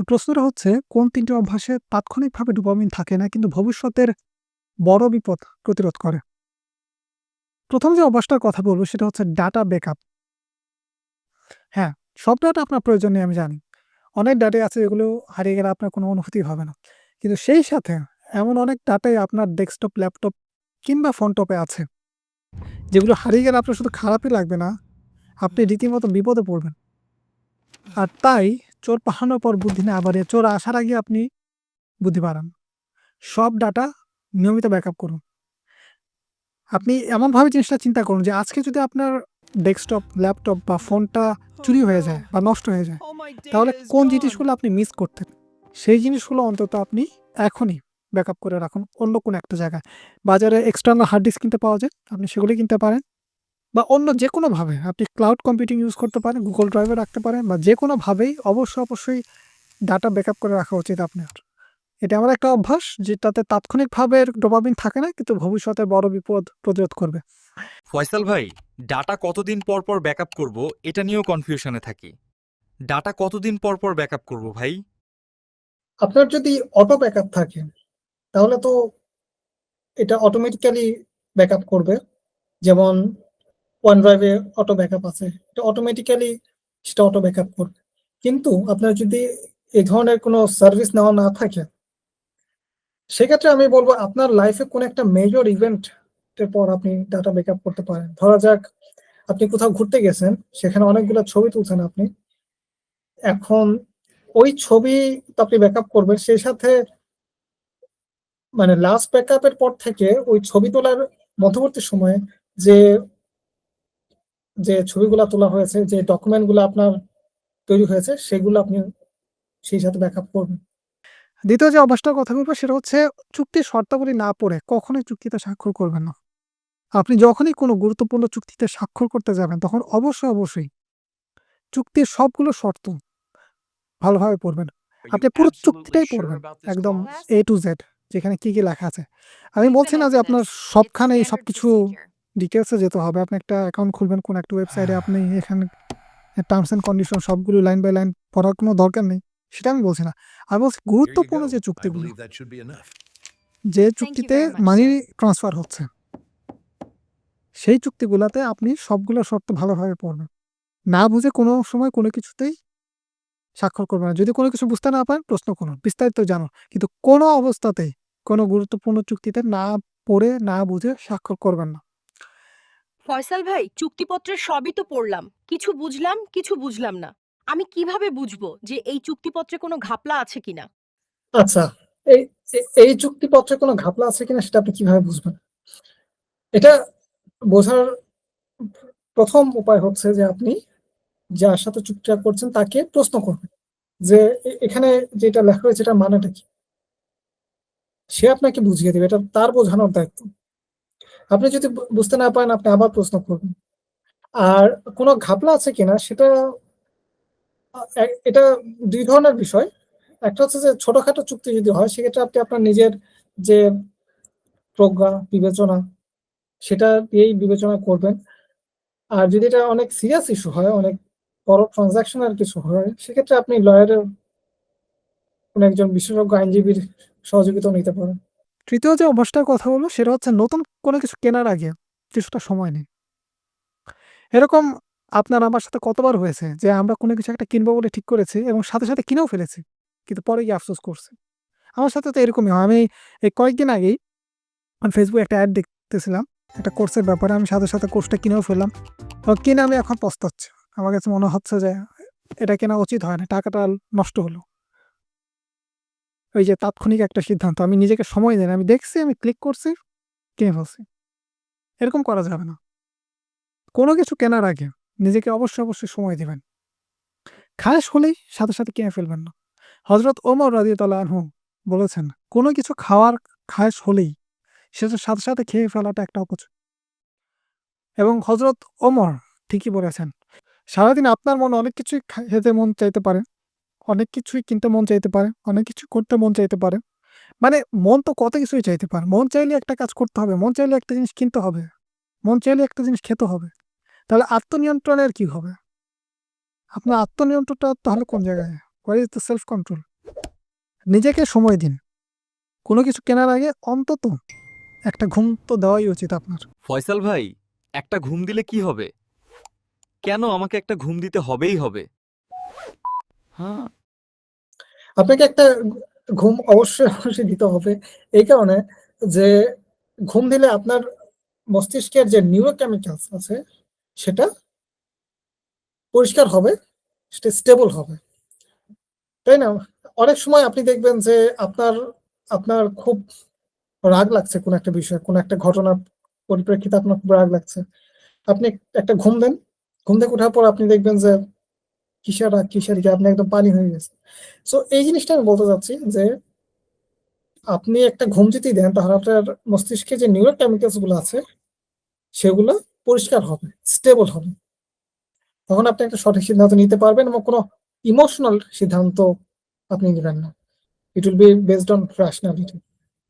তো প্রশ্নটা হচ্ছে, কোন তিনটি অভ্যাসে তাৎক্ষণিকভাবে ডোপামিন থাকে না, কিন্তু ভবিষ্যতের বড় বিপদ প্রতিরোধ করে? প্রথম যে অভ্যাসটার কথা বলব, সেটা হচ্ছে ডাটা ব্যাকআপ। হ্যাঁ সব ডাটা আপনার প্রয়োজন নেই আমি জানি। অনেক ডাটাই আছে যেগুলো হারিয়ে গেলে আপনার কোনো অনুভূতি হবে না। কিন্তু সেই সাথে এমন অনেক ডাটাই আপনার ডেস্কটপ, ল্যাপটপ কিংবা ফোন টপে আছে, যেগুলো হারিয়ে গেলে আপনার শুধু খারাপই লাগবে না, আপনি রীতিমতো বিপদে পড়বেন। আর তাই চোর পাহানোর পর বুদ্ধি না বাড়িয়ে চোর আসার আগে আপনি বুদ্ধি বাড়ান। সব ডাটা নিয়মিত ব্যাকআপ করুন। আপনি এমনভাবে জিনিসটা চিন্তা করুন যে আজকে যদি আপনার ডেস্কটপ ল্যাপটপ বা ফোনটা চুরি হয়ে যায় বা নষ্ট হয়ে যায় তাহলে কোন জিনিসগুলো আপনি মিস করতেন? সেই জিনিসগুলো অন্তত আপনি এখনই ব্যাকআপ করে রাখুন অন্য কোনো একটা জায়গায়। বাজারে এক্সটার্নাল হার্ড ডিস্ক কিনতে পাওয়া যায় আপনি সেগুলি কিনতে পারেন। বা অন্য যে কোনোভাবে আপনি ক্লাউড কম্পিউটিং ইউজ করতে পারেন গুগল ড্রাইভে রাখতে পারেন বা যে কোনোভাবেই অবশ্যই অবশ্যই ডাটা ব্যাকআপ করে রাখা উচিত আপনার। এটা আমার একটা অভ্যাস যেটাতে তাৎক্ষণিকভাবে ডোপামিন থাকে না কিন্তু ভবিষ্যতে বড় বিপদ প্রতিরোধ করবে। ফয়সাল ভাই ডাটা কতদিন পর পর ব্যাকআপ করব এটা নিয়েও কনফিউশনে থাকি। ডাটা কতদিন পর পর ব্যাকআপ করব ভাই? আপনার যদি অটো ব্যাকআপ থাকে তাহলে তো এটা অটোমেটিক্যালি ব্যাকআপ করবে। যেমন ওয়ান ড্রাইভে অটো ব্যাকআপ আছে। এটা অটোমেটিক্যালি সেটা অটো ব্যাকআপ করবে। কিন্তু আপনার যদি এই ধরনের কোনো সার্ভিস নেওয়া না থাকে, সেক্ষেত্রে আমি বলব আপনার লাইফে কোনো একটা মেজর ইভেন্টের পর আপনি ডাটা ব্যাকআপ করতে পারেন। ধরা যাক, আপনি কোথাও ঘুরতে গেছেন, সেখানে অনেকগুলো ছবি তুলছেন আপনি। এখন ওই ছবি তো আপনি ব্যাকআপ করবেন, সেই সাথে মানে লাস্ট ব্যাকআপের পর থেকে ওই ছবি তোলার মধ্যবর্তী সময়ে যে যে ছবিগুলো তোলা হয়েছে, যে ডকুমেন্টগুলো আপনার তৈরি হয়েছে, সেগুলো আপনি সেই সাথে ব্যাকআপ করবেন। দ্বিতীয় যে অভ্যাসটার কথা বলব, সেটা হচ্ছে চুক্তির শর্তাবলী না পড়ে কখনোই চুক্তিতে স্বাক্ষর করবেন না। আপনি যখনই কোনো গুরুত্বপূর্ণ চুক্তিতে স্বাক্ষর করতে যাবেন, তখন অবশ্যই অবশ্যই চুক্তির সবগুলো শর্ত ভালোভাবে পড়বেন। আপনি পুরো চুক্তিটাই পড়বেন, একদম এ টু জেড যেখানে কি কি লেখা আছে। আমি বলছি না যে আপনার সবখানে সব কিছু ডিটেলসে যেতে হবে। আপনি একটা অ্যাকাউন্ট খুলবেন কোন একটা ওয়েবসাইটে আপনি এখানে টার্মস অ্যান্ড কন্ডিশন সবগুলো লাইন বাই লাইন পড়ার কোনো দরকার নেই সেটা আমি বলছি না। আমি বলছি গুরুত্বপূর্ণ যে চুক্তিগুলো যে চুক্তিতে মানি ট্রান্সফার হচ্ছে সেই চুক্তিগুলোতে আপনি সবগুলো শর্ত ভালোভাবে পড়বেন। না বুঝে কোনো সময় কোনো কিছুতেই স্বাক্ষর করবেন না। যদি কোনো কিছু বুঝতে না পারেন প্রশ্ন করুন বিস্তারিত জানো কিন্তু কোনো অবস্থাতেই কোনো গুরুত্বপূর্ণ চুক্তিতে না পড়ে না বুঝে স্বাক্ষর করবেন না। ফয়সাল ভাই, চুক্তিপত্রের সবই তো পড়লাম। কিছু বুঝলাম কিছু বুঝলাম না। আমি কীভাবে বুঝব যে এই চুক্তিপত্রে কোনো ঘাপলা আছে কিনা? আচ্ছা এই এই চুক্তিপত্রে কোনো ঘাপলা আছে কিনা সেটা আপনি কীভাবে বুঝবেন? এটা বোঝার প্রথম উপায় হচ্ছে যে আপনি যার সাথে চুক্তিটা করছেন তাকে প্রশ্ন করবেন যে এখানে যেটা লেখা হয়েছে এটা মানেটা কি? সে আপনাকে বুঝিয়ে দেবে, এটা তার বোঝানোর দায়িত্ব। আপনি যদি বুঝতে না পারেন, আপনি আবার প্রশ্ন করবেন। আর কোনো ঘাপলা আছে কিনা, সেটা এটা দুই ধরনের বিষয়। একটা হচ্ছে যে, ছোটখাটো চুক্তি যদি হয়, সেক্ষেত্রে আপনি আপনার নিজের যে প্রজ্ঞা, বিবেচনা, সেটা দিয়েই বিবেচনা করবেন। আর যদি এটা অনেক সিরিয়াস ইস্যু হয়, অনেক বড় ট্রানজাকশনাল কিছু হয়, সেক্ষেত্রে আপনি লয়ারের কোন একজন বিশেষজ্ঞ, আইনজীবীর সহযোগিতাও নিতে পারেন। তৃতীয় যে অভ্যাসটার কথা বলব সেটা হচ্ছে নতুন কোনো কিছু কেনার আগে কিছুটা সময় নেই এরকম আপনার আমার সাথে কতবার হয়েছে যে আমরা কোনো কিছু একটা কিনবো বলে ঠিক করেছি এবং সাথে সাথে কিনেও ফেলেছি, কিন্তু পরে গিয়ে আফসোস করছি। আমার সাথে তো এরকমই হয়। আমি এই কয়েকদিন আগেই ফেসবুকে একটা অ্যাড দেখতেছিলাম, একটা কোর্সের ব্যাপারে। আমি সাথে সাথে কোর্সটা কিনেও ফেললাম। এবং কিনে আমি এখন পস্তাচ্ছি। আমার কাছে মনে হচ্ছে যে এটা কেনা উচিত হয় না। টাকাটা নষ্ট হলো। ওই যে তাৎক্ষণিক একটা সিদ্ধান্ত, আমি নিজেকে সময় দেন আমি দেখছি, আমি ক্লিক করছি, কিনে ফেলছি। এরকম করা যাবে না। কোনো কিছু কেনার আগে নিজেকে অবশ্যই অবশ্যই সময় দিবেন। খায়স হলেই সাথে সাথে কিনে ফেলবেন না। হজরত ওমর রাদিয়াল্লাহু আনহু বলেছেন, কোনো কিছু খাওয়ার খায়স হলেই সেটা সাথে সাথে খেয়ে ফেলাটা একটা অপচয় এবং হজরত ওমর ঠিকই বলেছেন, সারাদিন আপনার মনে অনেক কিছুই খেতে মন চাইতে পারে অনেক কিছুই কিনতে মন চাইতে পারে অনেক কিছু করতে মন চাইতে পারে। মানে মন তো কত কিছুই চাইতে পারে। মন চাইলে একটা কাজ করতে হবে মন চাইলে একটা জিনিস কিনতে হবে মন চাইলে একটা জিনিস খেতে হবে। তাহলে আত্মনিয়ন্ত্রণের কি হবে? আপনার আত্মনিয়ন্ত্রণটা তাহলে কোন জায়গায়? Where is the self control নিজেকে সময় দিন। কোনো কিছু কেনার আগে অন্তত একটা ঘুম তো দেওয়াই উচিত আপনার। ফয়সাল ভাই একটা ঘুম দিলে কি হবে? কেন আমাকে একটা ঘুম দিতে হবেই হবে? হ্যাঁ আপনাকে একটা ঘুম অবশ্যই অবশ্যই দিতে হবে। এই কারণে যে ঘুম দিলে আপনার মস্তিষ্কের যে নিউরোকেমিক্যালস আছে, সেটা পরিষ্কার হবে, সেটা স্টেবল হবে। তাই না? অনেক সময় আপনি দেখবেন যে আপনার আপনার খুব রাগ লাগছে কোনো একটা বিষয়, কোনো একটা ঘটনার পরিপ্রেক্ষিতে আপনার খুব রাগ লাগছে। আপনি একটা ঘুম দেন, ঘুম থেকে ওঠার পর আপনি দেখবেন যে কিসের কিসের কি? আপনি একদম পানি হয়ে গেছে সো এই জিনিসটা আমি বলতে চাচ্ছি যে, আপনি একটা ঘুম যদি দেন, তাহলে আপনার মস্তিষ্কে যে নিউরোকেমিক্যালসগুলো আছে, সেগুলো পরিষ্কার হবে স্টেবল হবে। তখন আপনি একটা সঠিক সিদ্ধান্ত নিতে পারবেন এবং কোনো ইমোশনাল সিদ্ধান্ত আপনি নেবেন না। It will be based on rationality